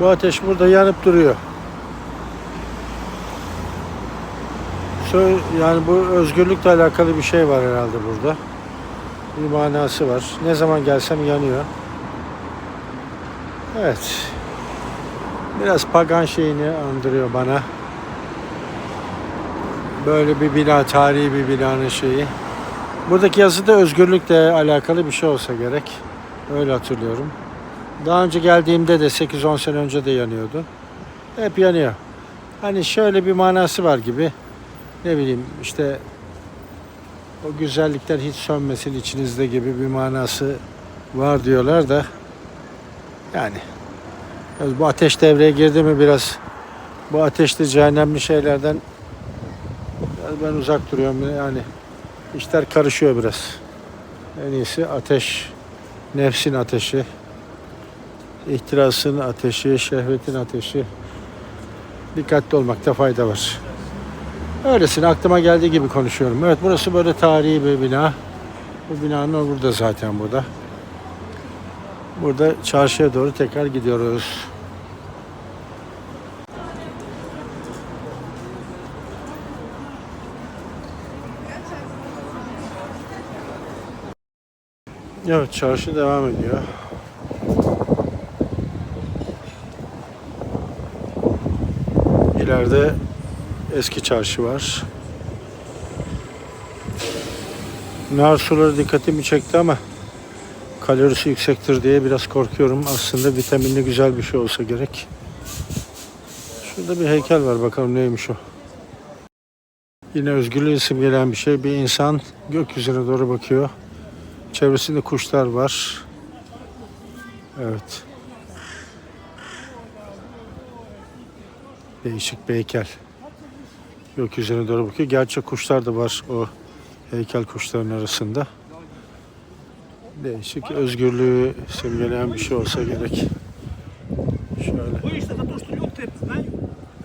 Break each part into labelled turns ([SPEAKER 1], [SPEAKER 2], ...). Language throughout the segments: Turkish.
[SPEAKER 1] Bu ateş burada yanıp duruyor. Yani bu özgürlükle alakalı bir şey var herhalde burada. Bir manası var. Ne zaman gelsem yanıyor. Evet. Biraz pagan şeyini andırıyor bana. Böyle bir bina, tarihi bir binanın şeyi. Buradaki yazı da özgürlükle alakalı bir şey olsa gerek. Öyle hatırlıyorum. Daha önce geldiğimde de 8-10 sene önce de yanıyordu. Hep yanıyor. Hani şöyle bir manası var gibi. Ne bileyim işte o güzellikler hiç sönmesin içinizde gibi bir manası var diyorlar da yani bu ateş devreye girdi mi biraz bu ateşli cehennemli şeylerden ben uzak duruyorum yani işler karışıyor biraz. En iyisi ateş, nefsin ateşi, ihtirasın ateşi, şehvetin ateşi. Dikkatli olmakta fayda var. Öylesine aklıma geldiği gibi konuşuyorum. Evet burası böyle tarihi bir bina. Bu binanın burada zaten burada. Burada çarşıya doğru tekrar gidiyoruz. Evet çarşı devam ediyor. İleride eski çarşı var. Nar suları dikkatimi çekti ama kalorisi yüksektir diye biraz korkuyorum. Aslında vitaminli güzel bir şey olsa gerek. Şurada bir heykel var bakalım neymiş o. Yine özgürlüğü simgeleyen bir şey. Bir insan gökyüzüne doğru bakıyor. Çevresinde kuşlar var. Evet. Değişik bir heykel. Gökyüzüne doğru bakıyor. Gerçek kuşlar da var o heykel kuşların arasında. Değişik özgürlüğü simgeleyen bir şey olsa gerek. Şöyle.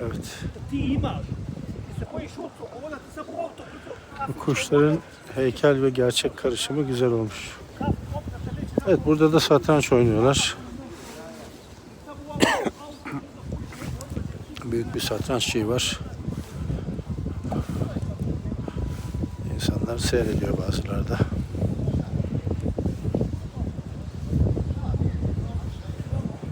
[SPEAKER 1] Evet. Bu kuşların heykel ve gerçek karışımı güzel olmuş. Evet burada da satranç oynuyorlar. Büyük bir satranç şeyi var. İnsanlar seyrediyor bazıları da.